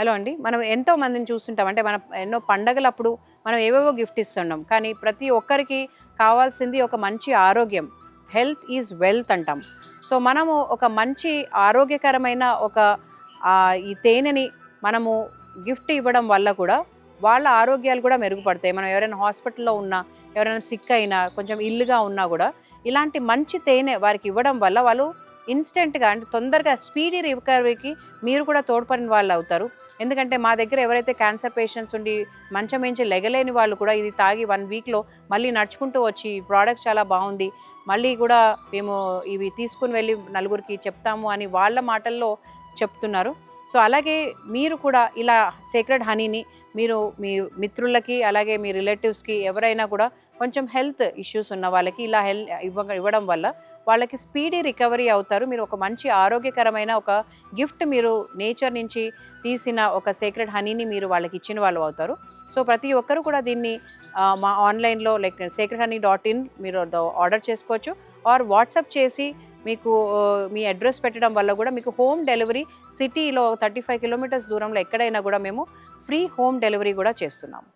Hello అండి. మనం ఎంతో మందిని చూస్తుంటాం. అంటే మన ఎన్నో పండగలప్పుడు మనం ఏవేవో గిఫ్ట్ ఇస్తున్నాం కానీ ప్రతి ఒక్కరికి కావాల్సింది ఒక మంచి ఆరోగ్యం. హెల్త్ ఈజ్ వెల్త్ అంటాం. సో మనము ఒక మంచి ఆరోగ్యకరమైన ఒక ఈ తేనెని మనము గిఫ్ట్ ఇవ్వడం వల్ల కూడా వాళ్ళ ఆరోగ్యాలు కూడా మెరుగుపడతాయి. మనం ఎవరైనా హాస్పిటల్లో ఉన్నా ఎవరైనా సిక్ అయినా కొంచెం ఇల్లుగా ఉన్నా కూడా ఇలాంటి మంచి తేనె వారికి ఇవ్వడం వల్ల వాళ్ళు ఇన్స్టెంట్గా అంటే తొందరగా స్పీడీ రికవరీకి మీరు కూడా తోడ్పడిన వాళ్ళు అవుతారు ఎందుకంటే మా దగ్గర ఎవరైతే క్యాన్సర్ పేషెంట్స్ ఉండి మంచం మించి లెగలేని వాళ్ళు కూడా ఇది తాగి వన్ వీక్లో మళ్ళీ నడుచుకుంటూ వచ్చి ప్రోడక్ట్ చాలా బాగుంది. మళ్ళీ కూడా మేము ఇవి తీసుకుని వెళ్ళి నలుగురికి చెప్తాము అని వాళ్ళ మాటల్లో చెప్తున్నారు. సో అలాగే మీరు కూడా ఇలా సీక్రెట్ హనీని మీరు మీ మిత్రులకి అలాగే మీ రిలేటివ్స్కి ఎవరైనా కూడా కొంచెం హెల్త్ ఇష్యూస్ ఉన్న వాళ్ళకి ఇలా హెల్ ఇవ్వ ఇవ్వడం వల్ల వాళ్ళకి స్పీడీ రికవరీ అవుతారు. మీరు ఒక మంచి ఆరోగ్యకరమైన ఒక గిఫ్ట్ మీరు నేచర్ నుంచి తీసిన ఒక సీక్రెట్ హనీని మీరు వాళ్ళకి ఇచ్చిన వాళ్ళు అవుతారు. సో ప్రతి ఒక్కరు కూడా దీన్ని మా ఆన్లైన్లో like secret honey dot in మీరు ఆర్డర్ చేసుకోవచ్చు. ఆర్ వాట్సాప్ చేసి మీకు మీ అడ్రస్ పెట్టడం వల్ల కూడా మీకు హోమ్ డెలివరీ సిటీలో థర్టీ ఫైవ్ కిలోమీటర్స్ దూరంలో ఎక్కడైనా కూడా మేము ఫ్రీ హోమ్ డెలివరీ కూడా చేస్తున్నాము.